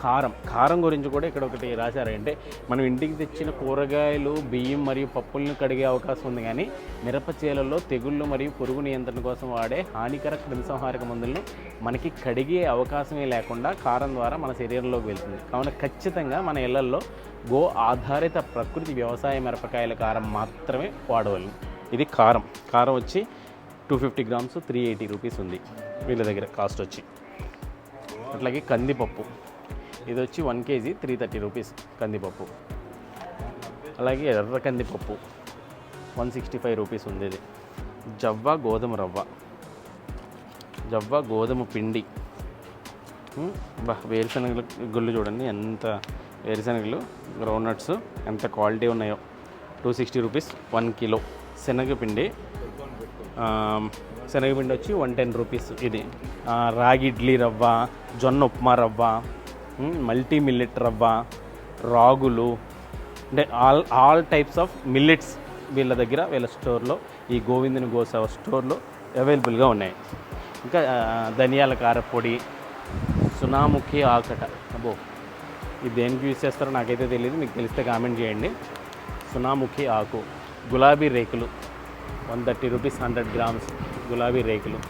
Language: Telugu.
కారం. కారం గురించి కూడా ఇక్కడ ఒకటి రాశారు అంటే మనం ఇంటికి తెచ్చిన కూరగాయలు బియ్యం మరియు పప్పులను కడిగే అవకాశం ఉంది కానీ మిరపచేలలో తెగుళ్ళు మరియు పురుగు నియంత్రణ కోసం వాడే హానికర క్రిమిసంహారక మందులను మనకి కడిగే అవకాశమే లేకుండా కారం ద్వారా మన శరీరంలోకి వెళ్తుంది. కావున ఖచ్చితంగా మన ఇళ్ళలో గో ఆధారిత ప్రకృతి వ్యవసాయ మిరపకాయల కారం మాత్రమే వాడవలను. ఇది కారం. కారం వచ్చి two fifty grams three eighty rupees ఉంది. వీళ్ళ దగ్గర కాస్ట్ వచ్చి. అట్లాగే కందిపప్పు. ఇది వచ్చి one KG three thirty rupees కందిపప్పు. అలాగే ఎర్ర కందిపప్పు వన్ సిక్స్టీ ఫైవ్ రూపీస్ ఉంది ఇది జవ్వ గోధుమ రవ్వ. జవ్వ గోధుమ పిండి. బా వేరుశనగలు గుళ్ళు చూడండి ఎంత వేరుశనగలు గ్రౌండ్నట్స్ ఎంత క్వాలిటీ ఉన్నాయో. Two sixty rupees one kilo శనగపిండి శనగపిండి వచ్చి వన్ టెన్ రూపీస్ ఇది. రాగి ఇడ్లీ రవ్వ జొన్న ఉప్మా రవ్వ మల్టీ మిల్లెట్ రవ్వ రాగులు అంటే all all types of millets వీళ్ళ దగ్గర వీళ్ళ స్టోర్లో ఈ గోవిందుని గోసావ స్టోర్లో అవైలబుల్గా ఉన్నాయి. ఇంకా ధనియాల కారపొడి సునాముఖి ఆకట. అబ్బో ఇది దేనికి యూజ్ చేస్తారో నాకైతే తెలియదు మీకు తెలిస్తే కామెంట్ చేయండి. సునాముఖి ఆకు గులాబీ రేకులు one thirty rupees hundred grams గులాబీ రేకులు.